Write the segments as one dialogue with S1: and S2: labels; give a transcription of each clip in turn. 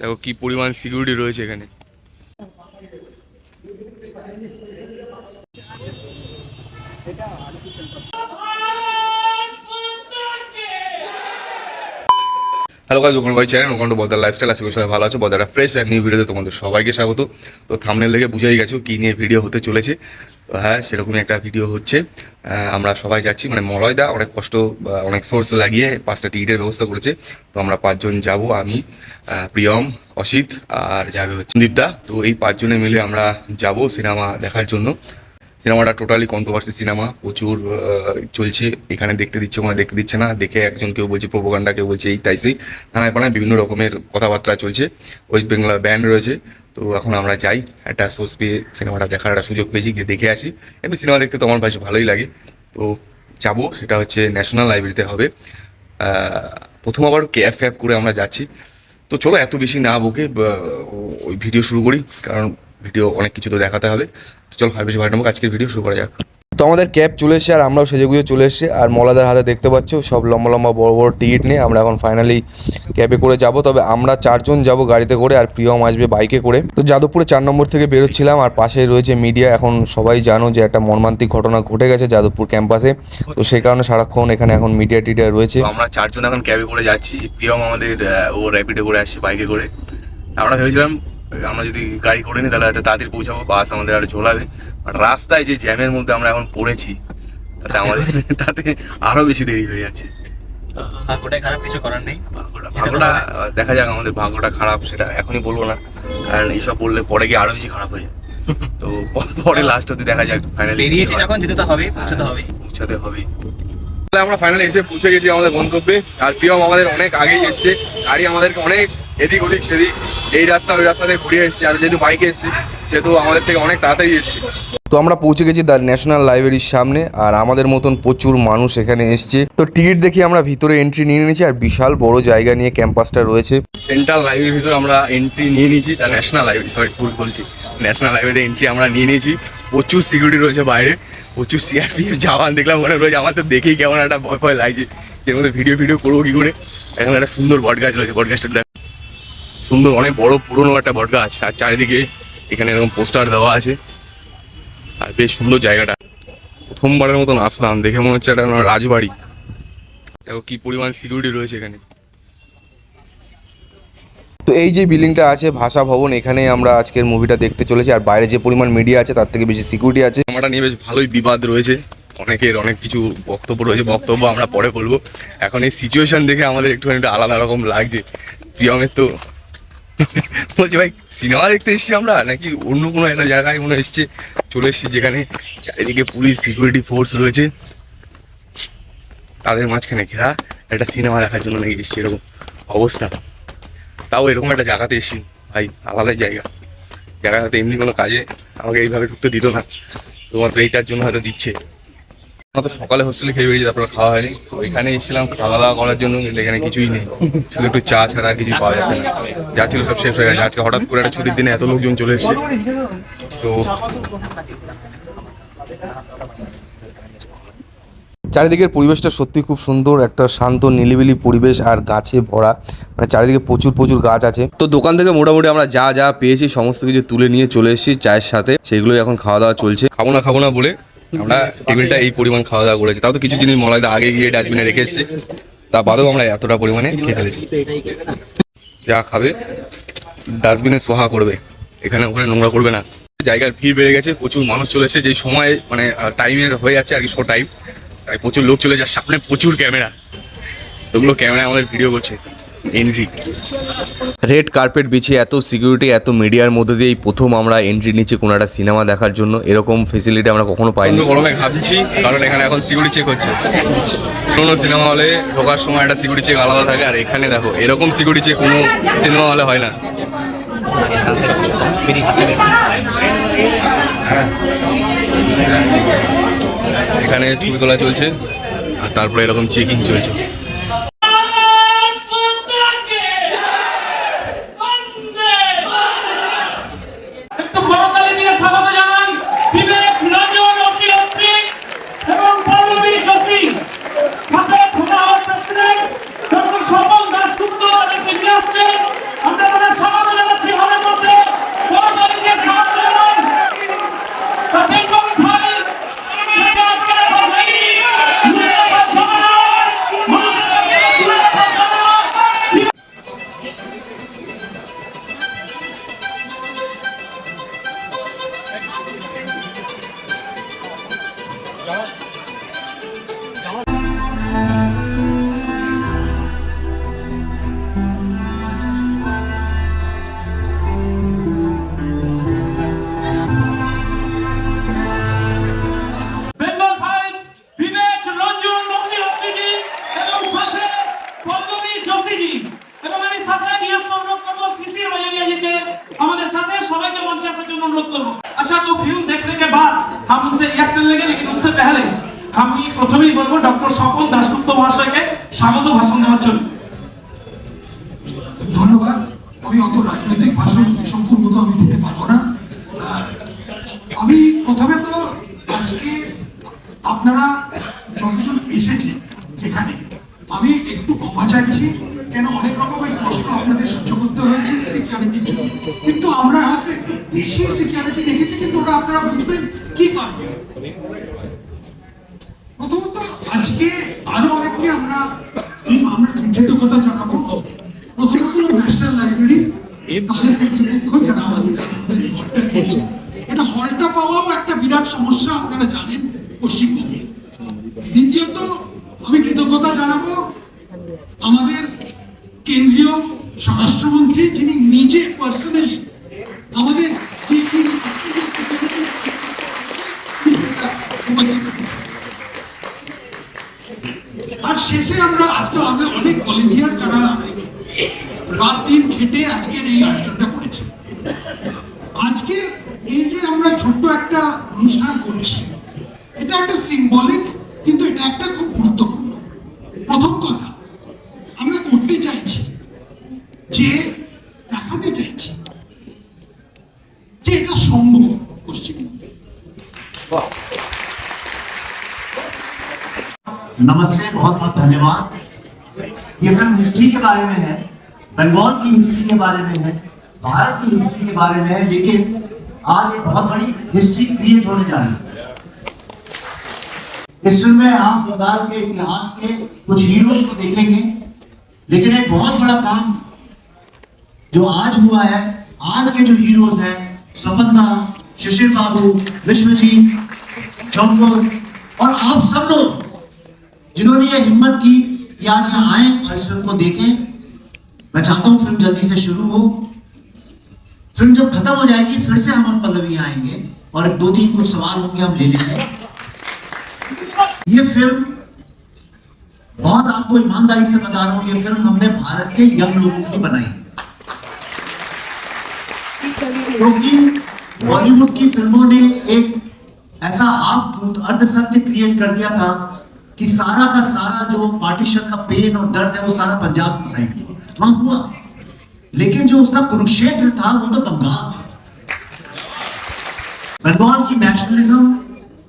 S1: দেখো কি পরিমাণ সিকিউরিটি রয়েছে এখানে। হ্যালো গাইজ ওখানে ভাই চ্যানেল ওখানে বদার লাইফস্টাইল আছে সবাই ভালো আছো। বদারা ফ্রেশ আর নিউ ভিডিওতে তোমাদের সবাইকে স্বাগত। তো থামনেল দেখে বুঝেই গেছো কী নিয়ে ভিডিও হতে চলেছে। হ্যাঁ সেরকমই একটা ভিডিও হচ্ছে। আমরা সবাই যাচ্ছি মানে মলয়দা, অনেক কষ্ট অনেক সোর্স লাগিয়ে পাঁচটা টিকিটের ব্যবস্থা করেছে। তো আমরা পাঁচজন যাব, আমি প্রিয়ম, অসিত, আর যাবে হচ্ছে দীপদা তো এই পাঁচজনে মিলে আমরা যাব সিনেমা দেখার জন্য। সিনেমাটা টোটালি কন্ট্রোভার্সি সিনেমা, প্রচুর চলছে। এখানে দেখতে দিচ্ছে ওখানে দেখতে দিচ্ছে না। দেখে একজন কেউ বলছে প্রোপোগান্ডা কেউ বলছে, এই তাই সেই। থানায় পানায় বিভিন্ন রকমের কথাবার্তা চলছে। ওয়েস্ট বেঙ্গল ব্যান্ড রয়েছে। তো এখন আমরা যাই। একটা সোর্স পেয়ে সিনেমাটা দেখার একটা সুযোগ পেয়েছি, গিয়ে দেখে আসি। এমনি সিনেমা দেখতে তো আমার বেশ ভালোই লাগে। তো যাব, সেটা হচ্ছে ন্যাশনাল লাইব্রেরিতে হবে। প্রথম আবার ক্যাব ফ্যাব করে আমরা যাচ্ছি। তো চলো, এত বেশি না বকে ওই ভিডিও শুরু করি। কারণ ভিডিও অনেক কিছু তো দেখাতে হবে। তো চলো আর বেশি ভাই নামক আজকের ভিডিও শুরু করা যাক।
S2: তো আমাদের ক্যাব চলে এসেছে আর আমরাও সেজে সেজেগুজে চলে এসেছি আর মলাদার হাতে দেখতে পাচ্ছ সব লম্বা লম্বা বড় বড় টিকিট নিয়ে আমরা এখন ফাইনালি ক্যাবে করে যাব। তবে আমরা চারজন যাব গাড়িতে করে আর প্রিয়ম আসবে বাইকে করে। তো যাদবপুরে চার নম্বর থেকে বেরোচ্ছিলাম আর পাশে রয়েছে মিডিয়া এখন সবাই জানো যে একটা মর্মান্তিক ঘটনা ঘটে গেছে যাদবপুর ক্যাম্পাসে তো সেই কারণে সারাক্ষণ এখানে এখন মিডিয়া টিডিয়া রয়েছে।
S1: আমরা চারজন এখন ক্যাবে করে যাচ্ছি। প্রিয়ম আমাদের ও র্যাপিডে করে আসছে বাইকে করে। আমরা ভেবেছিলাম আমরা যদি গাড়ি করে নিই তাহলে হয়তো তাড়াতাড়ি পৌঁছাবো বাস আমাদের আরও ঝোলাবে। বাট রাস্তায় যে জ্যামের মধ্যে আমরা এখন পড়েছি তাতে আমাদের তাতে আরও বেশি দেরি হয়ে যাচ্ছে।
S3: ভাগ্যটাই খারাপ কিছু করার নেই।
S1: ভাগ্যটা ভাগ্যটা দেখা যাক আমাদের ভাগ্যটা খারাপ সেটা এখনই বলব না। কারণ এইসব বললে পরে গিয়ে আরও বেশি খারাপ হয়ে যায় তো পরে লাস্ট অব্দি দেখা যাক ফাইনালি
S3: বেরিয়েছি যখন যেতে তো হবেই পৌঁছতে হবেই।
S1: পৌঁছাতে হবে আমরা ফাইনালি এসে পৌঁছে গেছি আমাদের গন্তব্যে। আর প্রিয়ম আমাদের অনেক আগেই এসছে। গাড়ি আমাদেরকে অনেক এদিক ওদিক সেদিক এই রাস্তা ওই রাস্তা থেকে ঘুরিয়ে এসছে। আর যেহেতু বাইকে এসছে সেহেতু আমাদের থেকে অনেক তাড়াতাড়ি এসছে।
S2: তো আমরা পৌঁছে গেছি দ্য ন্যাশনাল লাইব্রেরির সামনে আর আমাদের মতন প্রচুর মানুষ এখানে এসছে। তো টিকিট দেখি আমরা ভিতরে এন্ট্রি নিয়ে নিয়েছি আর বিশাল বড় জায়গা নিয়ে ক্যাম্পাসটা রয়েছে।
S1: সেন্ট্রাল লাইব্রেরির ভিতরে আমরা এন্ট্রি নিয়ে নিয়েছি দ্য ন্যাশনাল লাইব্রেরি সরি ভুল বলছি। ন্যাশনাল লাইব্রেরিতে এন্ট্রি আমরা নিয়ে নিয়েছি। প্রচুর সিকিউরিটি রয়েছে বাইরে, প্রচুর সিআরপিএফ জওয়ান দেখলাম ওখানে রয়েছে, আমার তো দেখেই কেমন একটা ভয় ভয় লাগছে। এর মধ্যে ভিডিও ভিডিও করব কি করে? এখন একটা সুন্দর বট গাছ রয়েছে, বট গাছটা দেখ। সুন্দর, অনেক বড়, পুরনো একটা বট গাছ, আর চারিদিকে এখানে এরকম পোস্টার দেওয়া আছে। আর বেশ সুন্দর জায়গাটা। প্রথমবারের মতন আসলাম, দেখে মনে হচ্ছে একটা রাজবাড়ি। দেখো কি পরিমাণ সিকিউরিটি রয়েছে এখানে।
S2: তো এই যে বিল্ডিংটা আছে ভাষা ভবন এখানে আমরা আজকের মুভিটা দেখতে চলেছি। আর বাইরে যে পরিমাণ মিডিয়া আছে, তার থেকে বেশি সিকিউরিটি আছে।
S1: আমরা নিয়ে বেশ ভালোই বিবাদ রয়েছে। অনেকের অনেক কিছু বক্তব্য রয়েছে। বক্তব্য আমরা পরে বলব। এখন এই সিচুয়েশন দেখে আমাদের একটুখানি একটু আলাদা রকম লাগছে। প্রিয়মের তো বলছি, ভাই, সিনেমা দেখতে এসেছি আমরা? নাকি অন্য কোনো একটা জায়গায় মনে এসছে? চলে এসেছি যেখানে চারিদিকে পুলিশ সিকিউরিটি ফোর্স রয়েছে। তাদের মাঝখানে ঘেরা একটা সিনেমা দেখার জন্য নাকি এসছে এরকম অবস্থা। তাও এরকম একটা জায়গাতে এসেছি ভাই আলাদাই জায়গা। জায়গাটাতে এমনি কোনো কাজে আমাকে এইভাবে ঢুকতে দিত না। তোমাদের এইটার জন্য হয়তো দিচ্ছে। আমরা তো সকালে হোস্টেলে খেয়ে বেরিয়েছি, তারপরে খাওয়া হয়নি। ওইখানে এসেছিলাম, খাওয়া দাওয়া করার জন্য এখানে কিছুই নেই। শুধু একটু চা ছাড়া কিছু পাওয়া যাচ্ছে না। যা ছিল সব শেষ হয়ে গেছে। আজকে হঠাৎ করে একটা ছুটির দিনে এত লোকজন চলে এসেছে। তো
S2: চারিদিকের পরিবেশটা সত্যি খুব সুন্দর, একটা শান্ত, নিলিবিলি পরিবেশ আর গাছে ভরা। মানে চারিদিকে প্রচুর প্রচুর গাছ আছে। তো দোকান থেকে মোটামুটি আমরা যা যা পেয়েছি, সমস্ত কিছু তুলে নিয়ে চলে এসেছি চায়ের সাথে। সেগুলোই এখন খাওয়া দাওয়া চলছে।
S1: খাব না খাব না বলে আমরা টেবিলটা এই পরিমাণ খাওয়া দাওয়া করেছি। তাও তো কিছু জিনিস মলাইদা আগে গিয়ে ডাস্টবিনে রেখে এসেছি। তা বাদেও আমরা এতটা পরিমাণে খেয়ে ফেলেছি। যা খাবে, ডাস্টবিনে সোহা করবে। এখানে ওখানে নোংরা করবে না। জায়গার ভিড় বেড়ে গেছে, প্রচুর মানুষ চলে এসেছে। যে সময় মানে টাইমের হয়ে যাচ্ছে আর কি শো টাইম তাই প্রচুর লোক চলে যাচ্ছে সামনে প্রচুর ক্যামেরা। ওগুলো ক্যামেরা আমাদের ভিডিও করছে এন্ট্রি
S2: রেড কার্পেট বিছিয়ে এত সিকিউরিটি এত মিডিয়ার মধ্যে দিয়ে এই প্রথম আমরা এন্ট্রি নিচ্ছি কোনো একটা সিনেমা দেখার জন্য। এরকম ফেসিলিটি আমরা কখনো পাইনি।
S1: গরমে ঘামছি কারণ এখানে এখন সিকিউরিটি চেক হচ্ছে। কোনো সিনেমা হলে ঢোকার সময় একটা সিকিউরিটি চেক আলাদা থাকে আর এখানে দেখো এরকম সিকিউরিটি চেক কোনো সিনেমা হলে হয় না। এখানে ছবি তোলা চলছে আর তারপরে এরকম চেকিং চলছে।
S4: সম্পূর্ণ তো আমি দিতে পারব না। আমি প্রথমে তো আজকে আপনারা যতজন
S5: बारे में है, बंगाल की हिस्ट्री के बारे में है, भारत की हिस्ट्री के बारे में है, लेकिन आज एक बहुत बड़ी हिस्ट्री क्रिएट होने जा रही है। इस फ़िल्म में आप बंगाल के इतिहास के कुछ हीरोज को देखेंगे, लेकिन एक बहुत बड़ा काम जो आज हुआ है, आज के जो हीरोज हैं सपन्ना शिशिर बाबू, विश्वजीत शंकर और आप सब लोग, जिन्होंने ये हिम्मत की कि आज यहाँ आए और इस फ़िल्म को देखें मैं चाहता हूँ फ़िल्म जल्दी से शुरू हो। फ़िल्म जब खत्म हो जाएगी, फिर से हम पल्लवी आएँगे और दो तीन कुछ सवाल होंगे हम ले लेंगे। ये फ़िल्म बहुत आपको ईमानदारी से बता रहा हूँ, ये फ़िल्म हमने भारत के यंग लोगों के लिए बनाई। क्योंकि बॉलीवुड की फ़िल्मों ने एक ऐसा हाफ़ ट्रूथ अर्ध सत्य क्रिएट कर दिया था कि सारा का सारा जो पार्टीशन का पेन और दर्द है, वो सारा पंजाब की साइड हुआ वहाँ हुआ। लेकिन जो उसका कुरुक्षेत्र था, वो तो बंगाल था। बंगाल की नेशनलिज्म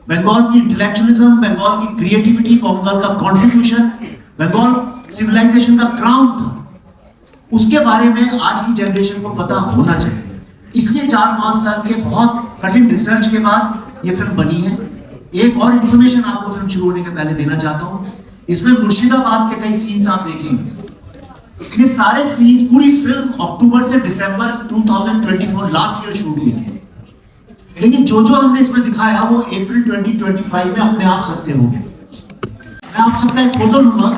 S5: बंगाल की इंटेलेक्चुअलिज्म बंगाल की क्रिएटिविटी बंगाल का कंट्रीब्यूशन बंगाल सिविलाइजेशन का क्राउन था। उसके बारे में आज की जनरेशन को पता होना चाहिए। इसलिए चार पाँच साल के बहुत कठिन रिसर्च के बाद ये फ़िल्म बनी है। एक और इंफॉर्मेशन आपको फ़िल्म शुरू होने के पहले देना चाहता हूँ। इसमें मुर्शिदाबाद के कई सीन्स आप देखेंगे। ये सारे सीन्स पूरी फ़िल्म अक्टूबर से दिसंबर 2024 लास्ट ईयर शूट हुई थी। लेकिन जो जो हमने इसमें दिखाया, वो अप्रैल 2025 में अपने आप सत्य हो गए मैं आप सबका एक फ़ोटो लूँगा।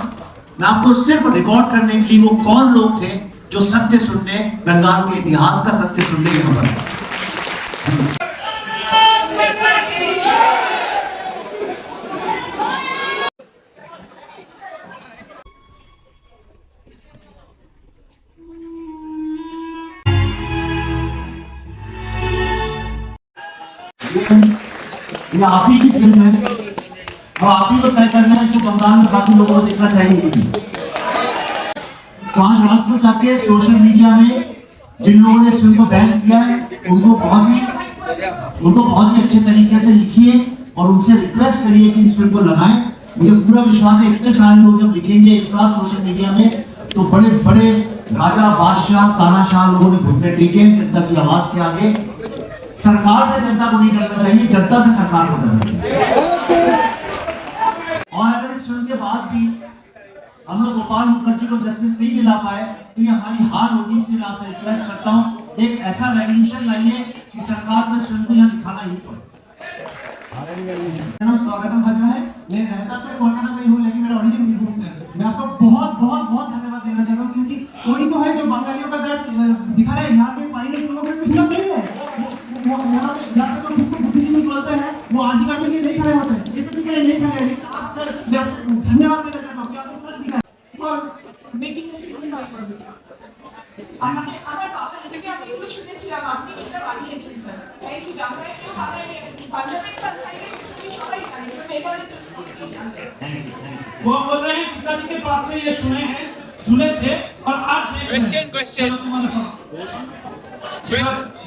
S5: मैं आपको सिर्फ़ रिकॉर्ड करने के लिए वो कौन लोग थे जो सत्य सुनने, बंगाल के इतिहास का सत्य सुनने यहाँ पर आए। ये आप ही की फ़िल्म है। अब आप ही को तय करना है, इसको बंगाल में बाकी लोगों को देखना चाहिए। तो आज रात को जाके सोशल मीडिया में जिन लोगों ने फ़िल्म को बैन किया है, उनको बहुत ही उनको बहुत ही अच्छे तरीके से लिखिए और उनसे रिक्वेस्ट करिए कि इस फ़िल्म को लगाएँ। मुझे पूरा विश्वास है, इतने सारे लोग जब लिखेंगे एक साथ सोशल मीडिया में तो बड़े बड़े राजा, बादशाह, तानाशाह लोगों ने घुटने टेके जनता की आवाज़ के आगे। सरकार से जनता को नहीं डरना चाहिए, जनता से सरकार को डरना चाहिए। और अगर इस फ़िल्म के बाद भी हम लोग गोपाल मुखर्जी को जस्टिस नहीं दिला पाए तो ये हमारी हार होगी, इसलिए मैं आपसे रिक्वेस्ट करता हूँ। एक ऐसा रेवल्यूशन लाइए कि सरकार को इस फ़िल्म को यहाँ दिखाना ही पड़े
S6: स्वागतम हजरा है। मैं रहता तो कोलकाता में ही लेकिन मेरा ओरिजिन मैं आपको बहुत बहुत बहुत धन्यवाद देना चाहता हूँ, क्योंकि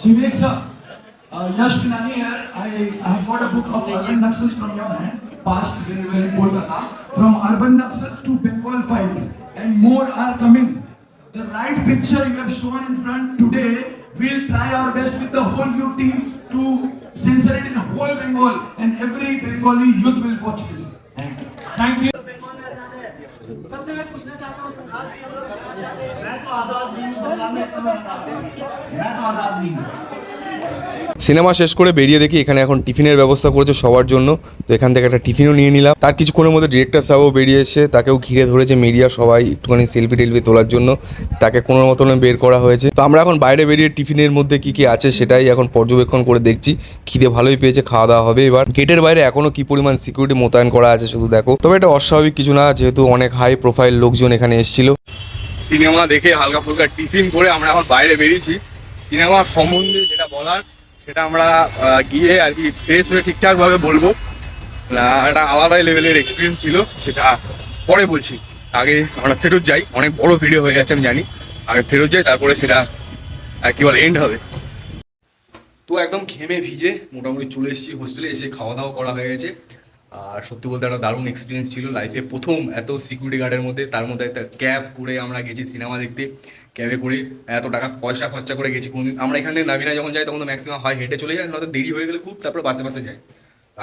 S7: Sir, Vivek sir, uh, Yash Pinani here. I, I have got a book of urban Naxals from your hand, past when you were in Kolkata. From urban Naxals to Bengal files, and more are coming. The right picture you have shown in front today, we'll try our best with the whole youth team to censor it in whole Bengal, and every Bengali youth will watch this.
S8: Thank सबसे
S5: मैं पूछना चाहता हूँ मैं तो आज़ाद नहीं हूँ मैं तो आज़ाद नहीं हूँ
S2: সিনেমা শেষ করে বেরিয়ে দেখি এখানে এখন টিফিনের ব্যবস্থা করেছে সবার জন্য। তো এখান থেকে একটা টিফিনও নিয়ে নিলাম। তার কিছুক্ষণের মধ্যে ডিরেক্টর সাহেবও বেরিয়েছে, তাকেও ঘিরে ধরেছে মিডিয়া সবাই একটুখানি সেলফি টেলফি তোলার জন্য। তাকে কোনো মতনে বের করা হয়েছে। তো আমরা এখন বাইরে বেরিয়ে টিফিনের মধ্যে কি কি আছে সেটাই এখন পর্যবেক্ষণ করে দেখছি। খিদে ভালোই পেয়েছে, খাওয়া দাওয়া হবে এবার। গেটের বাইরে এখনও কি পরিমাণ সিকিউরিটি মোতায়েন করা আছে শুধু দেখো। তবে এটা অস্বাভাবিক কিছু না, যেহেতু অনেক হাই প্রোফাইল লোকজন এখানে এসেছিল।
S1: সিনেমা দেখে হালকা ফুলকা টিফিন করে আমরা এখন বাইরে বেরিয়েছি। সিনেমা সম্বন্ধে যেটা বলার, সেটা আমরা গিয়ে আর কি ফ্রেশ হয়ে ঠিকঠাকভাবে বলব। একটা আলাদাই লেভেলের এক্সপিরিয়েন্স ছিল, সেটা পরে বলছি। আগে আমরা ফেরত যাই, অনেক বড় ভিডিও হয়ে যাচ্ছে আমি জানি। আগে ফেরত যাই, তারপরে সেটা আর কি বলে এন্ড হবে। তো একদম ঘেমে ভিজে মোটামুটি চলে এসেছি হোস্টেলে এসে খাওয়া দাওয়া করা হয়ে গেছে। আর সত্যি বলতে একটা দারুণ এক্সপিরিয়েন্স ছিল লাইফে প্রথম এত সিকিউরিটি গার্ডের মধ্যে, তার মধ্যে একটা ক্যাব করে আমরা গেছি সিনেমা দেখতে। ক্যাবে করে এত টাকা পয়সা খরচা করে গেছি কোনদিন। আমরা এখানে নাবিনা যখন যাই, তখন তো ম্যাক্সিমাম হয় হেঁটে চলে যায়, নয়তো দেরি হয়ে গেলে খুব তারপরে বাসে বাসে যাই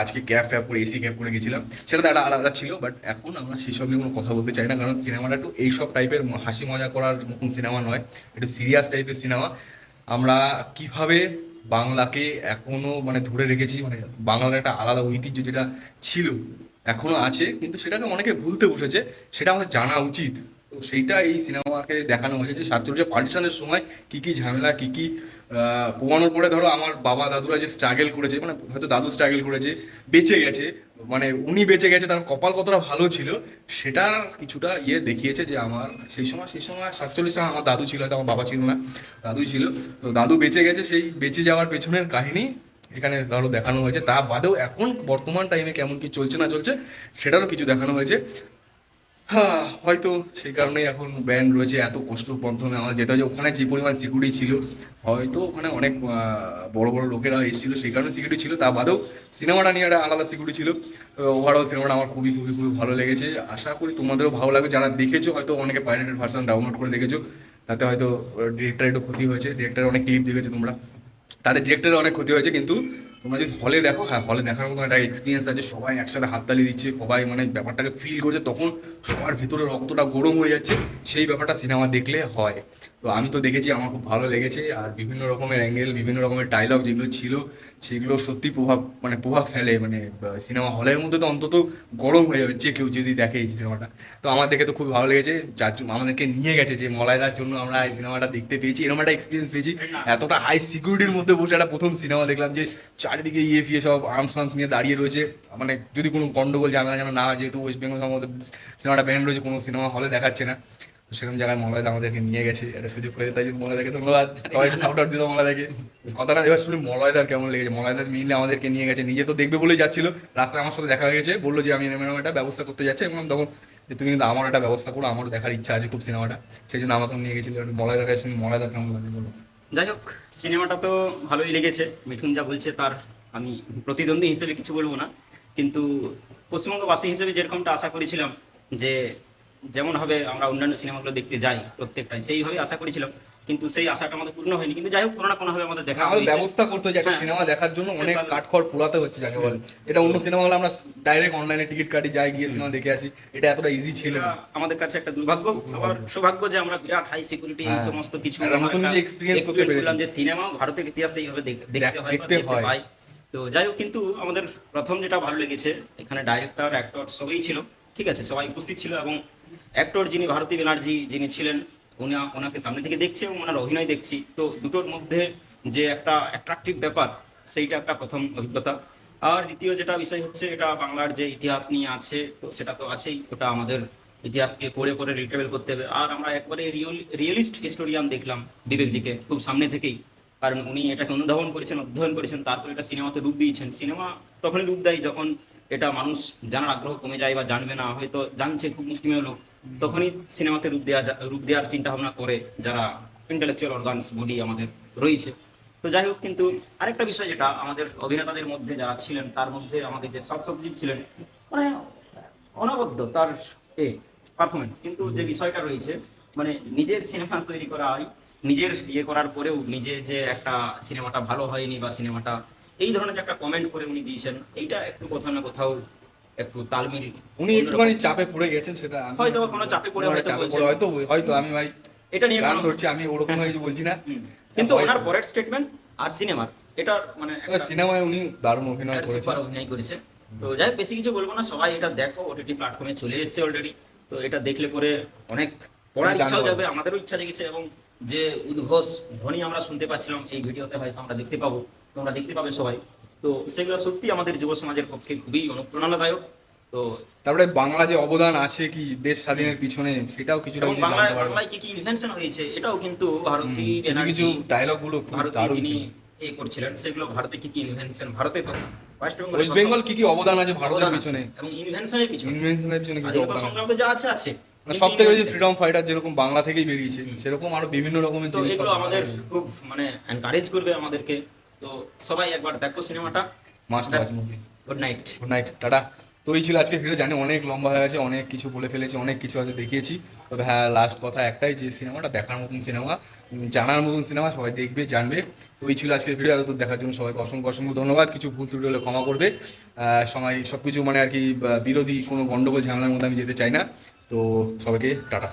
S1: আজকে ক্যাব ফ্যাব করে এসি ক্যাব করে গেছিলাম। সেটা তো একটা আলাদা ছিল বাট এখন আমরা সেসব নিয়ে কোনো কথা বলতে চাই না, কারণ সিনেমাটা একটু এইসব টাইপের হাসি মজা করার মতন সিনেমা নয়। একটু সিরিয়াস টাইপের সিনেমা আমরা কীভাবে বাংলাকে এখনও মানে ধরে রেখেছি মানে বাংলার একটা আলাদা ঐতিহ্য যেটা ছিল, এখনও আছে, কিন্তু সেটাকে অনেকে ভুলতে বসেছে, সেটা আমাদের জানা উচিত। তো সেইটা এই সিনেমাকে দেখানো হয়েছে যে সাতচল্লিশে পার্টিশনের সময় কি কি ঝামেলা, কি কি পোয়ানোর পরে ধরো আমার বাবা, দাদুরা যে স্ট্রাগল করেছে মানে হয়তো দাদু স্ট্রাগল করেছে, বেঁচে গেছে মানে উনি বেঁচে গেছে, তার কপাল কতটা ভালো ছিল সেটা কিছুটা ইয়ে দেখিয়েছে যে আমার সেই সময় সেই সময় সাতচল্লিশ আমার দাদু ছিল, হয়তো আমার বাবা ছিল না, দাদুই ছিল। তো দাদু বেঁচে গেছে, সেই বেঁচে যাওয়ার পেছনের কাহিনী এখানে ধরো দেখানো হয়েছে। তা বাদেও এখন বর্তমান টাইমে কেমন কি চলছে না চলছে, সেটারও কিছু দেখানো হয়েছে। হ্যাঁ হয়তো সেই কারণেই এখন ব্যান্ড রয়েছে, এত কষ্ট প্রথমে আমার যেটা যে ওখানে যে পরিমাণ সিকিউরিটি ছিল, হয়তো ওখানে অনেক বড় বড় লোকেরা এসেছিল, সেই কারণে সিকিউরিটি ছিল। তা বাদেও সিনেমাটা নিয়ে একটা আলাদা সিকিউরিটি ছিল। ওভারঅল সিনেমাটা আমার খুবই খুবই খুবই ভালো লেগেছে। আশা করি তোমাদেরও ভালো লাগবে। যারা দেখেছ, হয়তো অনেকে পাইরেটেড ভার্সন ডাউনলোড করে দেখেছ। তাতে হয়তো ডিরেক্টর একটু ক্ষতি হয়েছে। ডিরেক্টর অনেক ক্লিপ দেখেছ তোমরা। তাদের ডিরেক্টরের অনেক ক্ষতি হয়েছে, কিন্তু তোমরা যদি হলে দেখো হ্যাঁ হলে দেখার মতো একটা এক্সপিরিয়েন্স আছে, সবাই একসাথে হাততালি দিচ্ছে, সবাই মানে ব্যাপারটাকে ফিল করছে, তখন সবার ভিতরে রক্তটা গরম হয়ে যাচ্ছে, সেই ব্যাপারটা সিনেমা দেখলে হয়। তো আমি তো দেখেছি, আমার খুব ভালো লেগেছে আর বিভিন্ন রকমের অ্যাঙ্গেল বিভিন্ন রকমের ডায়লগ যেগুলো ছিল, সেগুলো সত্যি প্রভাব মানে প্রভাব ফেলে মানে সিনেমা হলের মধ্যে তো অন্তত গরম হয়ে যাবে যে কেউ যদি দেখে এই সিনেমাটা তো আমার দেখে তো খুব ভালো লেগেছে, যার জন্য আমাদেরকে নিয়ে গেছে যে মলাইদার জন্য আমরা এই সিনেমাটা দেখতে পেয়েছি, এরকম একটা এক্সপিরিয়েন্স পেয়েছি। এতটা হাই সিকিউরিটির মধ্যে বসে একটা প্রথম সিনেমা দেখলাম যে চারিদিকে ইয়ে ফিয়ে সব আর্মস ফার্মস নিয়ে দাঁড়িয়ে রয়েছে। মানে যদি কোনো গন্ডগোল জানা যেন না হয়, যেহেতু ওয়েস্ট বেঙ্গল সিনেমাটা ব্যান্ড রয়েছে, কোনো সিনেমা হলে দেখাচ্ছে না। সেরকম জায়গায় মলাইদা আমাদেরকে নিয়ে গেছে, একটা সুযোগ করে তাই জন্য মলাইদাকে ধন্যবাদ। সবাই একটু আউট দিত মলাইদাকে কথাটা এবার শুনে মলয়দার কেমন লেগেছে? মলয়দার মিলে আমাদেরকে নিয়ে গেছে। নিজে তো দেখবে বলেই যাচ্ছিল। রাস্তায় আমার সাথে দেখা হয়ে গেছে। বলল যে, আমি এরকম একটা ব্যবস্থা করতে যাচ্ছি। এবং তখন যে তুমি কিন্তু আমার একটা ব্যবস্থা করো। আমারও দেখার ইচ্ছা আছে খুব সিনেমাটা সেই জন্য আমাকে নিয়ে গেছিল। মলয়দার কাছে শুনি মলয়দার কেমন লাগে বলো।
S3: যাই হোক সিনেমাটা তো ভালোই লেগেছে। মিঠুন যা বলছে তার আমি প্রতিদ্বন্দ্বী হিসেবে কিছু বলব না। কিন্তু পশ্চিমবঙ্গবাসী হিসেবে যেরকমটা আশা করেছিলাম যে যেমন হবে আমরা অন্যান্য সিনেমাগুলো দেখতে যাই প্রত্যেকটাই সেইভাবে আশা করেছিলাম। কিন্তু সেই আশাটা আমাদের পূর্ণ হয়নি। কিন্তু যাই হোক কোনো না কোনোভাবে আমাদের দেখা
S1: আমাদের ব্যবস্থা করতে হচ্ছে একটা
S3: হ্যাঁ।
S1: সিনেমা দেখার জন্য অনেক
S3: Special-
S1: কাঠখড় পোড়াতে হচ্ছে যাকে বলে। এটা অন্য সিনেমা হলে আমরা ডাইরেক্ট অনলাইনে টিকিট কাটি যাই গিয়ে সিনেমা দেখে আসি। এটা এতটা ইজি ছিল না।
S3: আমাদের কাছে একটা দুর্ভাগ্য। আবার সৌভাগ্য যে আমরা বিরাট হাই সিকিউরিটি এই
S1: হ্যাঁ।
S3: সমস্ত কিছু
S1: নতুন কিছু experience করতে
S3: experience করলাম
S1: পেরেছি।
S3: যে সিনেমা ভারতের ইতিহাসে এইভাবে দেখতে হয়
S1: দেখতে হয়।
S3: তো যাই হোক কিন্তু আমাদের প্রথম যেটা ভালো লেগেছে এখানে ডাইরেক্টর অ্যাক্টর সবাই ছিল। ঠিক আছে সবাই উপস্থিত ছিল এবং অ্যাক্টর যিনি ভারতী ব্যানার্জি, যিনি ছিলেন, উনি ওনাকে সামনে থেকে দেখছি এবং ওনার অভিনয় দেখছি। তো দুটোর মধ্যে যে একটা অ্যাট্রাকটিভ ব্যাপার, সেইটা একটা প্রথম অভিজ্ঞতা। আর দ্বিতীয় যেটা বিষয় হচ্ছে, এটা বাংলার যে ইতিহাস নিয়ে আছে, তো সেটা তো আছেই। ওটা আমাদের ইতিহাসকে পড়ে পড়ে রিট্রেভেল করতে হবে। আর আমরা একবারে রিয়েল রিয়েলিস্ট হিস্টোরিয়ান দেখলাম বিবেকজিকে খুব সামনে থেকেই। কারণ উনি এটাকে অনুধাবন করেছেন, অধ্যয়ন করেছেন, তারপর এটা সিনেমাতে রূপ দিয়েছেন। সিনেমা তখনই রূপ দেয় যখন এটা মানুষ জানার আগ্রহ কমে যায় বা জানবে না, হয়তো জানছে খুব মুষ্টিমেয় লোক। তখনই সিনেমাতে রূপ দেওয়া রূপ দেওয়ার চিন্তা ভাবনা করে যারা ইন্টেলেকচুয়াল অর্গানস বডি আমাদের রয়েছে। তো যাই হোক, কিন্তু আরেকটা বিষয় যেটা আমাদের অভিনেতাদের মধ্যে যারা ছিলেন, তার মধ্যে আমাদের যে সব সবজিৎ ছিলেন মানে অনবদ্য তার এ পারফরমেন্স কিন্তু যে বিষয়টা রয়েছে মানে নিজের সিনেমা তৈরি করা হয়, নিজের ইয়ে করার পরেও নিজে যে একটা সিনেমাটা ভালো হয়নি বা সিনেমাটা এই ধরনের যে একটা কমেন্ট করে উনি দিয়েছেন এইটা একটু কোথাও না কোথাও একটু তালমিল
S1: উনি একটুখানি চাপে পড়ে গেছেন সেটা
S3: হয়তো কোনো চাপে পড়ে হয়তো
S1: হয়তো হয়তো আমি ভাই
S3: এটা নিয়ে
S1: গান ধরছি আমি ওরকম কিছু বলছি না।
S3: কিন্তু ওনার পরের স্টেটমেন্ট আর সিনেমার এটা মানে
S1: সিনেমায় উনি দারুণ অভিনয় করেছেন।
S3: সুপার অভিনয় করেছে। তো যাই বেশি কিছু বলব না সবাই এটা দেখো ওটিটি প্ল্যাটফর্মে চলে এসেছে অলরেডি তো এটা দেখলে পরে অনেক পড়ার ইচ্ছাও যাবে আমাদেরও ইচ্ছা জেগেছে এবং যে উদ্ঘোষ ধ্বনি আমরা শুনতে পাচ্ছিলাম এই ভিডিওতে হয়তো আমরা দেখতে পাবো। তোমরা দেখতে পাবে সবাই। তো সেগুলো সত্যি আমাদের যুব সমাজের পক্ষে খুবই অনুপ্রেরণাদায়ক। তো
S1: তারপরে বাংলা যে অবদান আছে কি দেশ স্বাধীনের পিছনে সেটাও কিছুটা কিছু
S3: বাংলায় বাংলায় কি কি ইনভেনশন হয়েছে এটাও কিন্তু ভারতী
S1: কিছু ডায়লগগুলো
S3: ভারতে এ করছিলেন সেগুলো ভারতে কি কি ইনভেনশন ভারতে তো ওয়েস্ট বেঙ্গল
S1: কি কি অবদান আছে ভারতের পিছনে?
S3: এবং ইনভেনশনের পিছনে।
S1: ইনভেনশনের পিছনে কি কি
S3: স্বাধীনতা সংগ্রাম তো যা আছে আছে।
S1: সব থেকে বেশি ফ্রিডম ফাইটার যেরকম বাংলা থেকেই বেরিয়েছে সেরকম আরও বিভিন্ন রকমের জিনিস
S3: আমাদের খুব মানে এনকারেজ করবে আমাদেরকে। তো সবাই একবার দেখো সিনেমাটা।
S1: movie.
S3: Good night
S1: good night tata. তো এই ছিল আজকে ভিডিও জানি অনেক লম্বা হয়ে গেছে অনেক কিছু বলে ফেলেছি অনেক কিছু আগে দেখিয়েছি। তবে হ্যাঁ লাস্ট কথা একটাই যে সিনেমাটা দেখার মতন সিনেমা জানার মতন সিনেমা সবাই দেখবে জানবে। তো এই ছিল আজকের ভিডিও এত দেখার জন্য সবাইকে অসংখ্য অসংখ্য ধন্যবাদ। কিছু ভুল ত্রুটি হলে ক্ষমা করবে। আহ, সবাই সব কিছু মানে আর কি বিরোধী কোনো গন্ডগোল ঝামেলার মধ্যে আমি যেতে চাই না। তো সবাইকে টাটা।